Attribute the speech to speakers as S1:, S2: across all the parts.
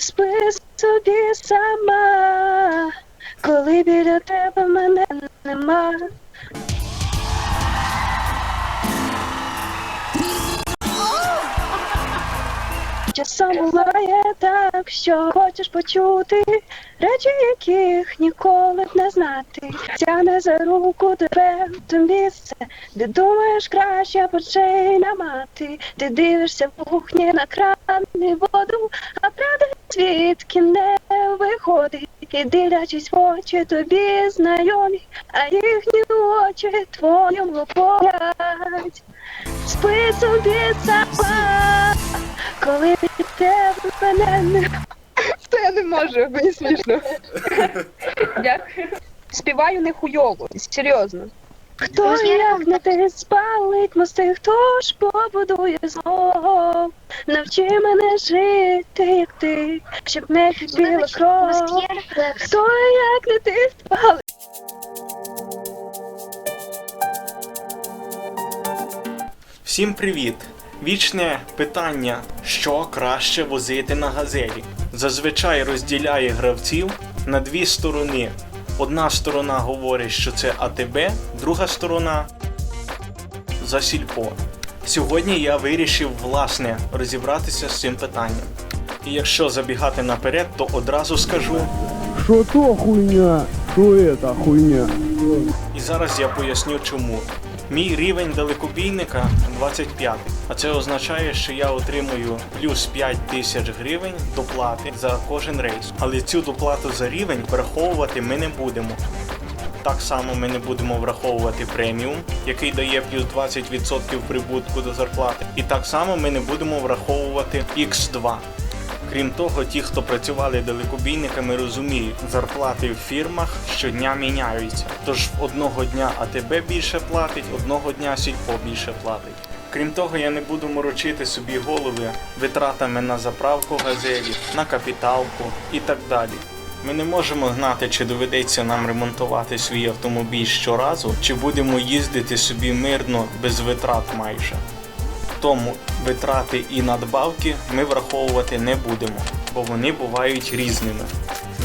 S1: спи собі сама, коли біля тебе мене нема. Часом буває так, що хочеш почути речі, яких ніколи б не знати. Тяне за руку тебе в те місце, де думаєш краще очей намати. Ти дивишся в кухні на кран і воду, а правда звідки не виходить. І дивлячись в очі тобі знайомі, а їхні очі твоєму лоплять. Спи собі сама, коли тебе мене не
S2: Та я не можу, мені смішно.
S1: Дякую.
S2: Співаю не хуйово, серйозно.
S1: Хто як не ти спалить мости, хто ж побудує знов? Навчи мене жити, як ти, щоб не кипіла кров. Хто як не ти спалить?
S3: Всім привіт! Вічне питання, що краще возити на газелі. Зазвичай розділяє гравців на дві сторони. Одна сторона говорить, що це АТБ, друга сторона за сільпо. Сьогодні я вирішив власне розібратися з цим питанням. І якщо забігати наперед, то одразу скажу,
S4: Что то хуйня, что это хуйня.
S3: І зараз я поясню чому. Мій рівень далекобійника 25, а це означає, що я отримую плюс 5 тисяч гривень доплати за кожен рейс. Але цю доплату за рівень враховувати ми не будемо. Так само ми не будемо враховувати преміум, який дає плюс 20% прибутку до зарплати. І так само ми не будемо враховувати X2. Крім того, ті, хто працювали далекобійниками, розуміють, зарплати в фірмах щодня міняються. Тож одного дня АТБ більше платить, одного дня сільпо більше платить. Крім того, я не буду морочити собі голови витратами на заправку газелі, на капіталку і так далі. Ми не можемо знати, чи доведеться нам ремонтувати свій автомобіль щоразу, чи будемо їздити собі мирно без витрат майже. Тому витрати і надбавки ми враховувати не будемо, бо вони бувають різними.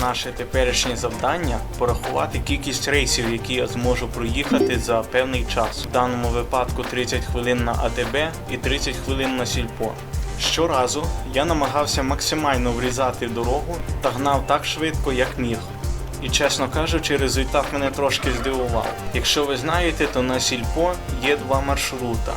S3: Наше теперішнє завдання порахувати кількість рейсів, які я зможу проїхати за певний час. В даному випадку 30 хвилин на АТБ і 30 хвилин на сільпо. Щоразу я намагався максимально врізати дорогу та гнав так швидко, як міг. І чесно кажучи, результат мене трошки здивував. Якщо ви знаєте, то на сільпо є два маршрута.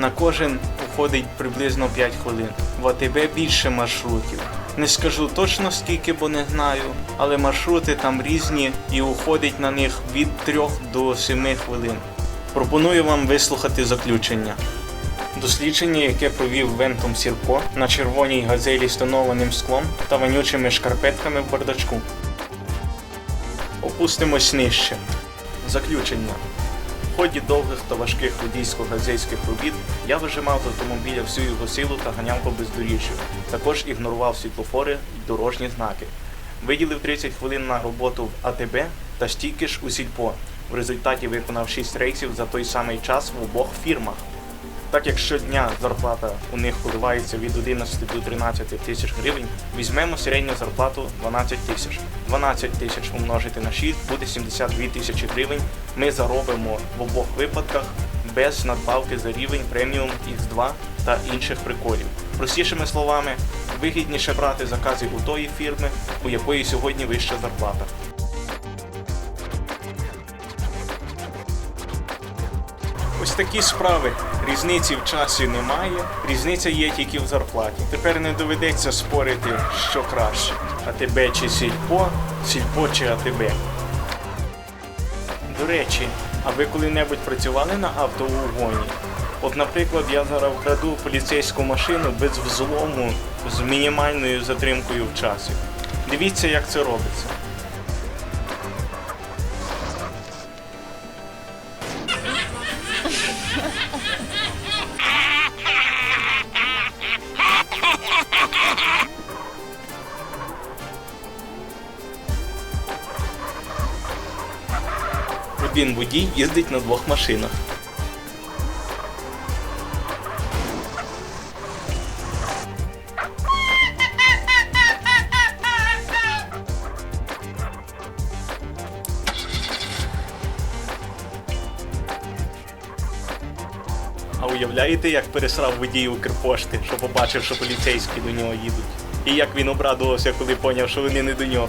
S3: На кожен уходить приблизно 5 хвилин. В АТБ більше маршрутів. Не скажу точно скільки, бо не знаю, але маршрути там різні і уходить на них від 3 до 7 хвилин. Пропоную вам вислухати заключення. Дослідження, яке провів Вентом Сірко на червоній газелі з тонованим склом та вонючими шкарпетками в бардачку. Опустимось нижче. Заключення. В ході довгих та важких водійсько-газейських робіт я вижимав з автомобіля всю його силу та ганяв по бездоріжжю. Також ігнорував світлофори і дорожні знаки. Виділив 30 хвилин на роботу в АТБ та стільки ж у сільпо. В результаті виконав 6 рейсів за той самий час в обох фірмах. Так як щодня зарплата у них коливається від 11 до 13 тисяч гривень, візьмемо середню зарплату 12 тисяч. 12 тисяч умножити на 6 буде 72 тисячі гривень. Ми заробимо в обох випадках без надбавки за рівень преміум X2 та інших приколів. Простішими словами, вигідніше брати закази у тої фірми, у якої сьогодні вища зарплата. Ось такі справи. Різниці в часі немає, різниця є тільки в зарплаті. Тепер не доведеться спорити, що краще: АТБ чи сільпо, сільпо чи АТБ. До речі, а ви коли-небудь працювали на автоугоні? От, наприклад, я зараз вкраду поліцейську машину без взлому з мінімальною затримкою в часі. Дивіться, як це робиться. він водій їздить на двох машинах. А уявляєте, як пересрав водій Укрпошти, що побачив, що поліцейські до нього їдуть? І як він обрадувався, коли поняв, що вони не до нього.